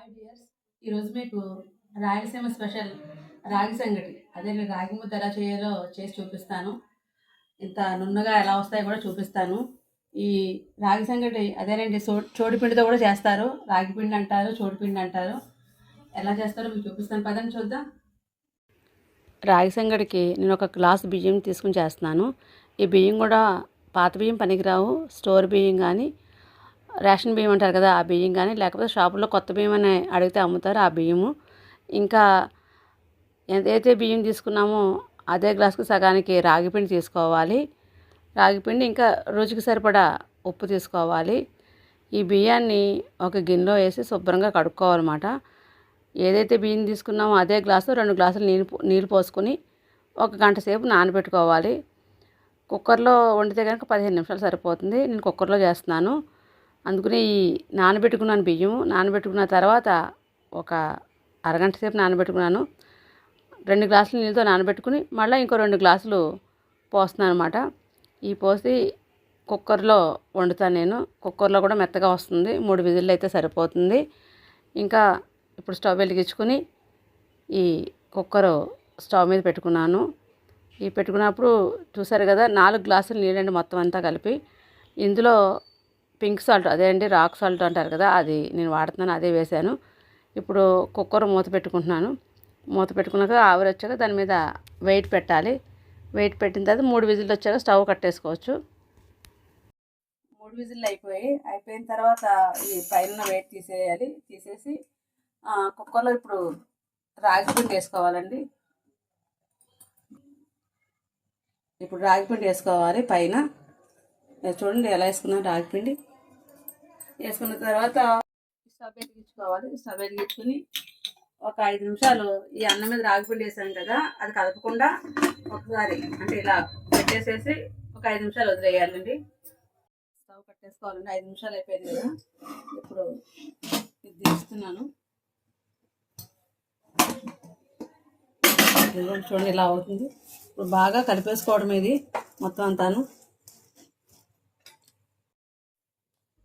Hi dears ఈరోజు మీకు Rayalaseema special రాగి సంగటి. అదే నేను రాగి ముద్ద ఎలా చేయాలో చేసి చూపిస్తాను. ఇంత నున్నగా ఎలా వస్తాయో కూడా చూపిస్తాను. ఈ రాగి సంగటి అదేనండి సో చోడిపిండితో కూడా చేస్తారు. రాగి పిండి అంటారు చోడిపిండి అంటారు. ఎలా చేస్తారో మీకు చూపిస్తాను. పదండి చూద్దాం. రాగి సంగటికి నేను ఒక గ్లాస్ బియ్యం తీసుకుని చేస్తున్నాను. ఈ బియ్యం కూడా పాత బియ్యం పనికిరావు స్టోర్ బియ్యం కానీ రేషన్ బియ్యం అంటారు కదా ఆ బియ్యం కానీ లేకపోతే షాపులో కొత్త బియ్యం అని అడిగితే అమ్ముతారు ఆ బియ్యము? ఇంకా ఏదైతే బియ్యం తీసుకున్నామో అదే గ్లాస్కి సగానికి రాగిపిండి తీసుకోవాలి. రాగిపిండి ఇంకా రుచికి సరిపడా ఉప్పు తీసుకోవాలి. ఈ బియ్యాన్ని ఒక గిన్నెలో వేసి శుభ్రంగా కడుక్కోవాలన్నమాట. ఏదైతే బియ్యం తీసుకున్నామో అదే గ్లాసు రెండు గ్లాసులు నీళ్ళు నీళ్ళు పోసుకొని ఒక గంట సేపు నానబెట్టుకోవాలి. కుక్కర్లో వండితే కనుక పదిహేను నిమిషాలు సరిపోతుంది. నేను కుక్కర్లో చేస్తున్నాను. అందుకనే ఈ నానబెట్టుకున్నాను బియ్యం నానబెట్టుకున్న తర్వాత ఒక అరగంట సేపు నానబెట్టుకున్నాను. రెండు గ్లాసులు నీళ్ళతో నానబెట్టుకుని మళ్ళీ ఇంకో రెండు గ్లాసులు పోస్తున్నాను అనమాట ఈ పోసి కుక్కర్లో వండుతాను నేను. కుక్కర్లో కూడా మెత్తగా వస్తుంది. మూడు విజిల్లు అయితే సరిపోతుంది. ఇంకా ఇప్పుడు స్టవ్ వెలిగించుకుని ఈ కుక్కర్ స్టవ్ మీద పెట్టుకున్నాను. ఈ పెట్టుకున్నప్పుడు చూసారు కదా నాలుగు గ్లాసులు నీళ్ళండి మొత్తం అంతా కలిపి. ఇందులో పింక్ సాల్ట్ అదే అండి రాక్ సాల్ట్ అంటారు కదా అది నేను వాడుతున్నాను అదే వేశాను. ఇప్పుడు కుక్కర్ మూత పెట్టుకుంటున్నాను. మూత పెట్టుకున్నాక ఆవిరి వచ్చాక దాని మీద వెయిట్ పెట్టాలి. వెయిట్ పెట్టిన తర్వాత మూడు విజిల్లు వచ్చాక స్టవ్ కట్టేసుకోవచ్చు. మూడు విజిల్లు అయిపోయి అయిపోయిన తర్వాత ఈ పైన వెయిట్ తీసేయాలి. తీసేసి కుక్కర్లో ఇప్పుడు రాగి పిండి వేసుకోవాలండి. ఇప్పుడు రాగి పిండి వేసుకోవాలి పైన. చూడండి ఎలా వేసుకున్నాను రాగి పిండి. వేసుకున్న తర్వాత స్టవ్ వెలిగించుకోవాలి. స్టవ్ వెలిగించుకుని ఒక ఐదు నిమిషాలు ఈ అన్నం మీద రాగిపిండి వేసాం కదా అది కలపకుండా ఒకసారి అంటే ఇలా పెట్టేసేసి ఒక ఐదు నిమిషాలు వదిలేయాలండి. స్టవ్ కట్టేసుకోవాలండి. ఐదు నిమిషాలు అయిపోయింది కదా. ఇప్పుడు ఇది తీస్తున్నాను. చూడండి ఇలా అవుతుంది. ఇప్పుడు బాగా కలిపేసుకోవడం ఇది మొత్తం అంతాను.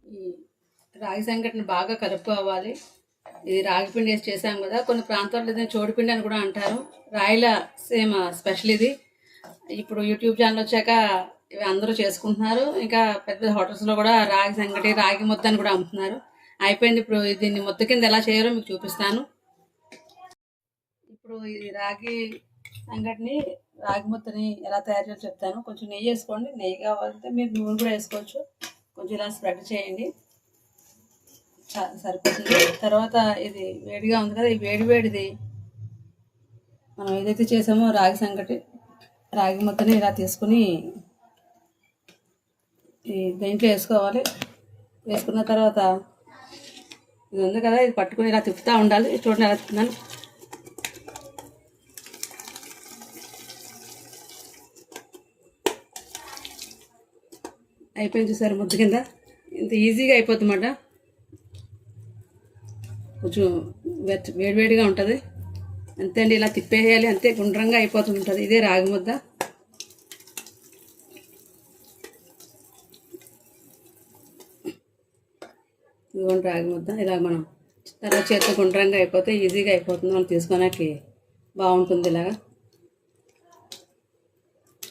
ఈ రాగి సంగటిని బాగా కలుపుకోవాలి. ఇది రాగి పిండి వేసి చేసాం కదా కొన్ని ప్రాంతాల్లో దీన్ని చోడిపిండి అని కూడా అంటారు. రాయల సేమ్ స్పెషల్ ఇది. ఇప్పుడు యూట్యూబ్ ఛానల్ వచ్చాక ఇవి అందరూ చేసుకుంటున్నారు. ఇంకా పెద్ద పెద్ద హోటల్స్లో కూడా రాగి సంగటి రాగి ముద్ద అని కూడా అమ్ముతున్నారు. అయిపోయింది ఇప్పుడు దీన్ని ముద్ద కింద ఎలా చేయాలో మీకు చూపిస్తాను. ఇప్పుడు ఇది రాగి సంగటిని రాగి ముద్దని ఎలా తయారు చేయాలో చెప్తాను. కొంచెం నెయ్యి వేసుకోండి. నెయ్యి కావాలంటే మీరు నూనె కూడా వేసుకోవచ్చు. కొంచెం ఇలా స్ప్రెడ్ చేయండి. సరిపోతుంది. తర్వాత ఇది వేడిగా ఉంది కదా ఈ వేడి వేడిది మనం ఏదైతే చేసామో రాగి సంగటి రాగి ముద్దని ఇలా తీసుకుని ఈ దేంట్లో వేసుకోవాలి. వేసుకున్న తర్వాత ఇది ఉంది కదా ఇది పట్టుకుని ఇలా తిప్పుతూ ఉండాలి. చూడండి ఎలా తిప్పుతున్నాను. అయిపోయింది చూసారు ముద్ద కింద? ఇంత ఈజీగా అయిపోతుందన్నమాట. కొంచెం వెచ్చ వేడివేడిగా ఉంటుంది. అంతే అండి ఇలా తిప్పేయాలి అంతే గుండ్రంగా అయిపోతుంటుంది ఇదే రాగి ముద్ద. ఇదిగోండి రాగి ముద్ద. ఇలా మనం తర్వాత చేత్తో గుండ్రంగా అయిపోతే ఈజీగా అయిపోతుంది. మనం తీసుకోడానికి బాగుంటుంది ఇలాగా.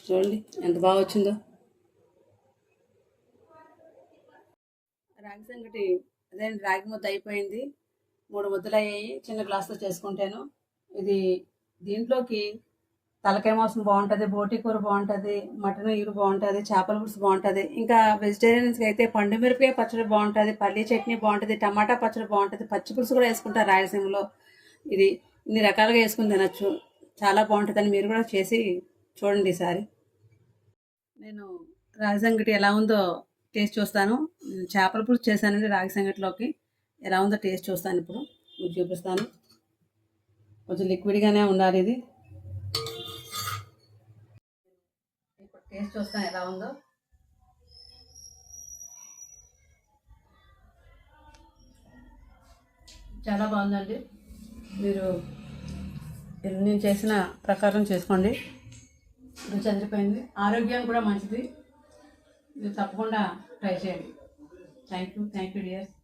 చూడండి ఎంత బాగా వచ్చిందో. రాగి సంగటి అదే రాగి ముద్ద అయిపోయింది. మూడు ముద్దలయ్యాయి. చిన్న గ్లాస్తో చేసుకుంటాను. ఇది దీంట్లోకి తలకాయ మాంసం బాగుంటుంది బోటి కూర బాగుంటుంది మటన్ ఈరు బాగుంటుంది చేపల పులుసు బాగుంటుంది. ఇంకా వెజిటేరియన్స్కి అయితే పండు మిరపకాయ పచ్చడి బాగుంటుంది పల్లీ చట్నీ బాగుంటుంది టమాటా పచ్చడి బాగుంటుంది పచ్చి పులుసు కూడా వేసుకుంటారు రాయలసీమలో. ఇది ఇన్ని రకాలుగా వేసుకుని తినచ్చు. చాలా బాగుంటుందని మీరు కూడా చేసి చూడండి ఈసారి. నేను రాగి సంగటి ఎలా ఉందో టేస్ట్ చూస్తాను. చేపల పులుసు చేశానండి రాగి సంగటిలోకి. ఎలా ఉందో టేస్ట్ చూస్తాను ఇప్పుడు. మీకు చూపిస్తాను. కొంచెం లిక్విడ్గానే ఉండాలి ఇది. ఇప్పుడు టేస్ట్ చూస్తాను ఎలా ఉందో. చాలా బాగుందండి. మీరు నేను చేసిన ప్రకారం చేసుకోండి. రుచి అందిపోయింది ఆరోగ్యానికి కూడా మంచిది. మీరు తప్పకుండా ట్రై చేయండి. Thank you thank you dears